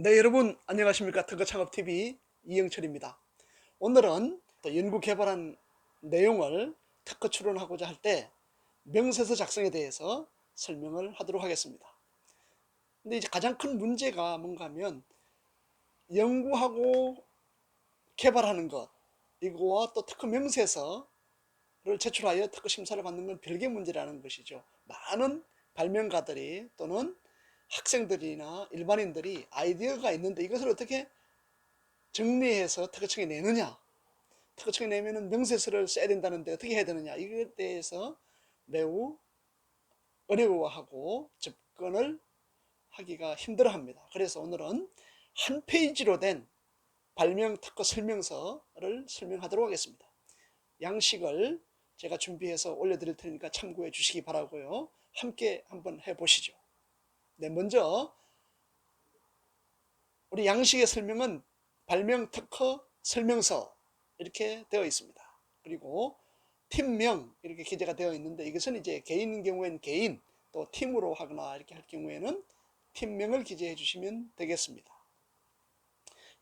네 여러분 안녕하십니까? 특허창업TV 이영철입니다. 오늘은 또 연구 개발한 내용을 특허 출원하고자 할 때 명세서 작성에 대해서 설명을 하도록 하겠습니다. 근데 이제 가장 큰 문제가 뭔가 하면 연구하고 개발하는 것 이거와 또 특허 명세서를 제출하여 특허 심사를 받는 건 별개 문제라는 것이죠. 많은 발명가들이 또는 학생들이나 일반인들이 아이디어가 있는데 이것을 어떻게 정리해서 특허청에 내느냐 특허청에 내면은 명세서를 써야 된다는데 어떻게 해야 되느냐 이것에 대해서 매우 어려워하고 접근을 하기가 힘들어합니다. 그래서 오늘은 한 페이지로 된 발명 특허 설명서를 설명하도록 하겠습니다. 양식을 제가 준비해서 올려드릴 테니까 참고해 주시기 바라고요. 함께 한번 해보시죠. 네, 먼저 우리 양식의 설명은 발명 특허 설명서 이렇게 되어 있습니다. 그리고 팀명 이렇게 기재가 되어 있는데 이것은 이제 개인인 경우에는 개인 또 팀으로 하거나 이렇게 할 경우에는 팀명을 기재해 주시면 되겠습니다.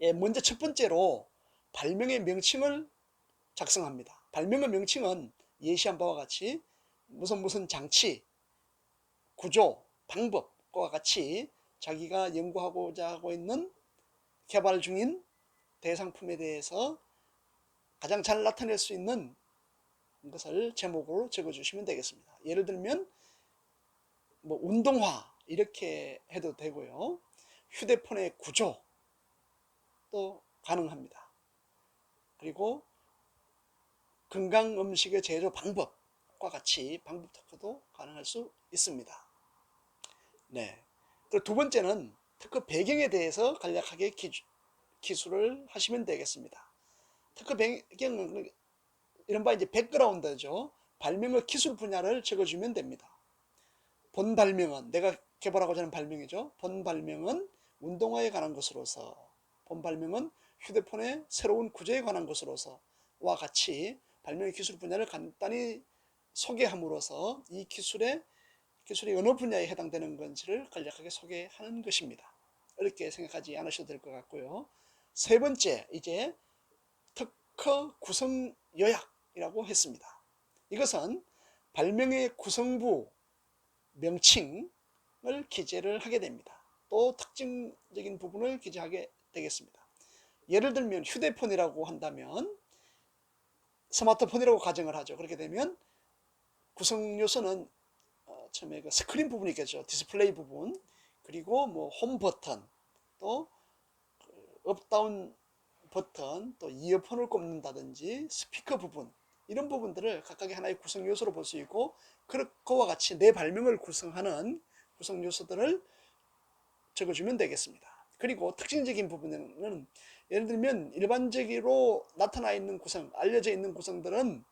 예, 먼저 첫 번째로 발명의 명칭을 작성합니다. 발명의 명칭은 예시한 바와 같이 무슨 무슨 장치, 구조, 방법 과 같이 자기가 연구하고자 하고 있는 개발 중인 대상품에 대해서 가장 잘 나타낼 수 있는 것을 제목으로 적어주시면 되겠습니다. 예를 들면 뭐 운동화 이렇게 해도 되고요. 휴대폰의 구조 또 가능합니다. 그리고 건강 음식의 제조 방법과 같이 방법 특허도 가능할 수 있습니다. 네. 그리고 두 번째는 특허 배경에 대해서 간략하게 기주, 기술을 하시면 되겠습니다. 특허 배경은 이른바 이제 백그라운드죠. 발명의 기술 분야를 적어주면 됩니다. 본 발명은 내가 개발하고자 하는 발명이죠. 본 발명은 운동화에 관한 것으로서 본 발명은 휴대폰의 새로운 구조에 관한 것으로서와 같이 발명의 기술 분야를 간단히 소개함으로써 이 기술의 기술이 어느 분야에 해당되는 건지를 간략하게 소개하는 것입니다. 어렵게 생각하지 않으셔도 될 것 같고요. 세 번째, 이제 특허 구성 요약이라고 했습니다. 이것은 발명의 구성부 명칭을 기재를 하게 됩니다. 또 특징적인 부분을 기재하게 되겠습니다. 예를 들면 휴대폰이라고 한다면 스마트폰이라고 가정을 하죠. 그렇게 되면 구성 요소는 어, 처음에 그 스크린 부분이 있겠죠. 디스플레이 부분 그리고 뭐 홈 버튼 또그 업다운 버튼 또 이어폰을 꼽는다든지 스피커 부분 이런 부분들을 각각의 하나의 구성 요소로 볼 수 있고 그와 같이 내 발명을 구성하는 구성 요소들을 적어주면 되겠습니다. 그리고 특징적인 부분은 예를 들면 일반적으로 나타나 있는 구성, 알려져 있는 구성들은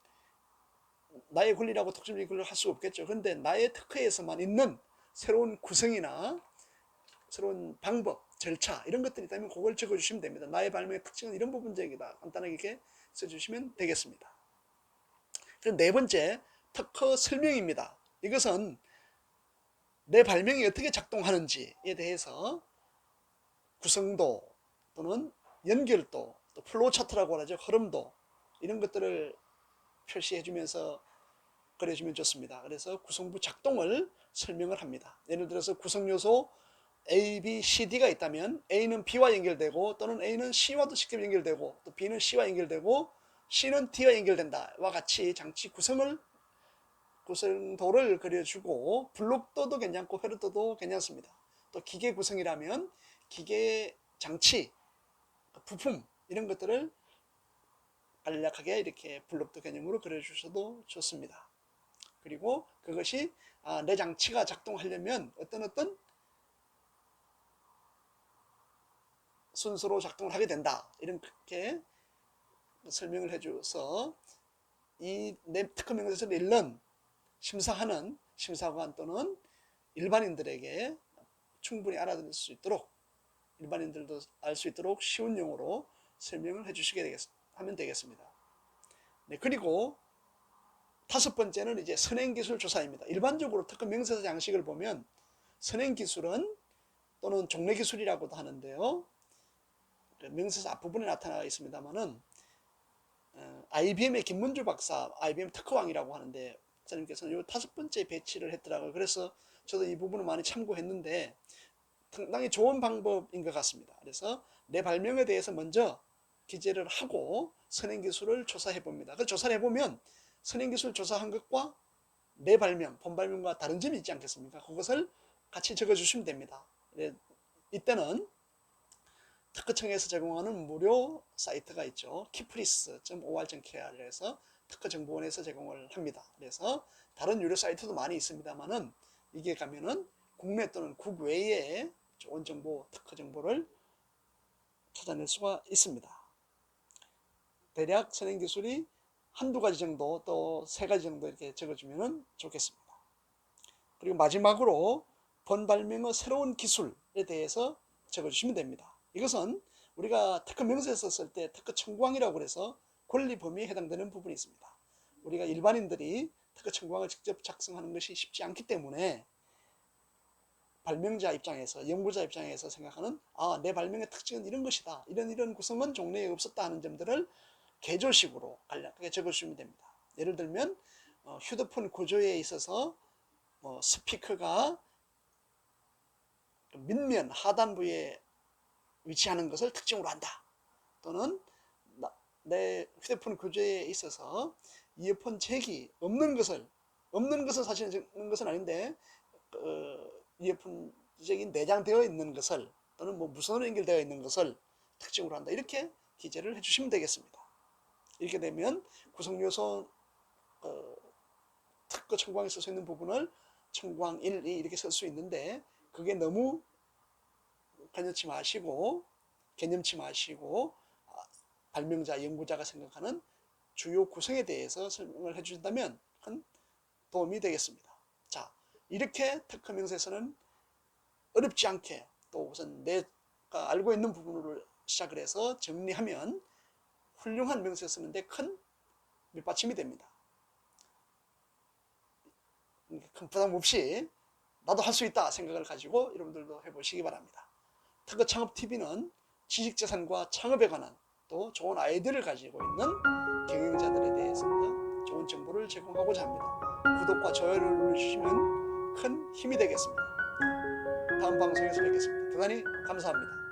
나의 권리라고 독점적인 권리를 할 수 없겠죠. 그런데 나의 특허에서만 있는 새로운 구성이나 새로운 방법, 절차 이런 것들이 있다면 그걸 적어주시면 됩니다. 나의 발명의 특징은 이런 부분적이다. 간단하게 이렇게 써주시면 되겠습니다. 그리고 네 번째 특허 설명입니다. 이것은 내 발명이 어떻게 작동하는지에 대해서 구성도 또는 연결도 또 플로우 차트라고 하죠. 흐름도 이런 것들을 표시해 주면서 그려주면 좋습니다. 그래서 구성부 작동을 설명을 합니다. 예를 들어서 구성 요소 A, B, C, D가 있다면 A는 B와 연결되고 또는 A는 C와도 직접 연결되고 또 B는 C와 연결되고 C는 D와 연결된다와 같이 장치 구성을 구성도를 그려주고 블록도도 괜찮고 회로도도 괜찮습니다. 또 기계 구성이라면 기계 장치 부품 이런 것들을 간략하게 이렇게 블록도 개념으로 그려주셔도 좋습니다. 그리고 그것이 아, 내 장치가 작동하려면 어떤 어떤 순서로 작동을 하게 된다. 이렇게 설명을 해줘서 이내 특허 명세서를 읽는 심사하는 심사관 또는 일반인들에게 충분히 알아들을 수 있도록 일반인들도 알 수 있도록 쉬운 용어로 설명을 해주시게 되겠, 하면 되겠습니다. 네, 그리고 다섯 번째는 이제 선행기술 조사입니다. 일반적으로 특허 명세서 양식을 보면 선행기술은 또는 종래 기술이라고도 하는데요. 그 명세서 앞부분에 나타나 있습니다만은 어, IBM의 김문주 박사, IBM 특허왕이라고 하는데 목사님께서는 이 다섯 번째 배치를 했더라고요. 그래서 저도 이 부분을 많이 참고했는데 상당히 좋은 방법인 것 같습니다. 그래서 내 발명에 대해서 먼저 기재를 하고 선행기술을 조사해 봅니다. 그 조사를 해보면 선행기술 조사한 것과 내 발명, 본 발명과 다른 점이 있지 않겠습니까? 그것을 같이 적어주시면 됩니다. 네, 이때는 특허청에서 제공하는 무료 사이트가 있죠. 키프리스.or.kr에서 특허정보원에서 제공을 합니다. 그래서 다른 유료 사이트도 많이 있습니다만은 이게 가면은 국내 또는 국외에 좋은 정보, 특허 정보를 찾아낼 수가 있습니다. 대략 선행 기술이 한두 가지 정도 또 세 가지 정도 이렇게 적어주면 좋겠습니다. 그리고 마지막으로 본 발명의 새로운 기술에 대해서 적어주시면 됩니다. 이것은 우리가 특허 명세에 썼을 때 특허 청구항이라고 해서 권리 범위에 해당되는 부분이 있습니다. 우리가 일반인들이 특허 청구항을 직접 작성하는 것이 쉽지 않기 때문에 발명자 입장에서 연구자 입장에서 생각하는 아 내 발명의 특징은 이런 것이다 이런 이런 구성은 종래에 없었다 하는 점들을 개조식으로 간략하게 적어주시면 됩니다. 예를 들면 어, 휴대폰 구조에 있어서 뭐 스피커가 밑면 하단부에 위치하는 것을 특징으로 한다. 또는 나, 내 휴대폰 구조에 있어서 이어폰 잭이 없는 것을 없는 것은 사실 없는 것은 아닌데 어, 이어폰적인 내장되어 있는 것을 또는 뭐 무선으로 연결되어 있는 것을 특징으로 한다. 이렇게 기재를 해주시면 되겠습니다. 이렇게 되면 구성 요소 어, 특허 청구항에 써서 있는 부분을 청구항 1, 2 이렇게 쓸 수 있는데 그게 너무 관여치 마시고 개념치 마시고 아, 발명자, 연구자가 생각하는 주요 구성에 대해서 설명을 해주신다면 큰 도움이 되겠습니다. 자, 이렇게 특허 명세서는 어렵지 않게 또 우선 내가 알고 있는 부분으로 시작을 해서 정리하면 훌륭한 명세 쓰는데 큰 밑받침이 됩니다. 큰 부담 없이 나도 할 수 있다 생각을 가지고 여러분들도 해보시기 바랍니다. 특허 창업 TV는 지식재산과 창업에 관한 또 좋은 아이디어를 가지고 있는 경영자들에 대해서 좋은 정보를 제공하고자 합니다. 구독과 좋아요를 눌러주시면 큰 힘이 되겠습니다. 다음 방송에서 뵙겠습니다. 대단히 감사합니다.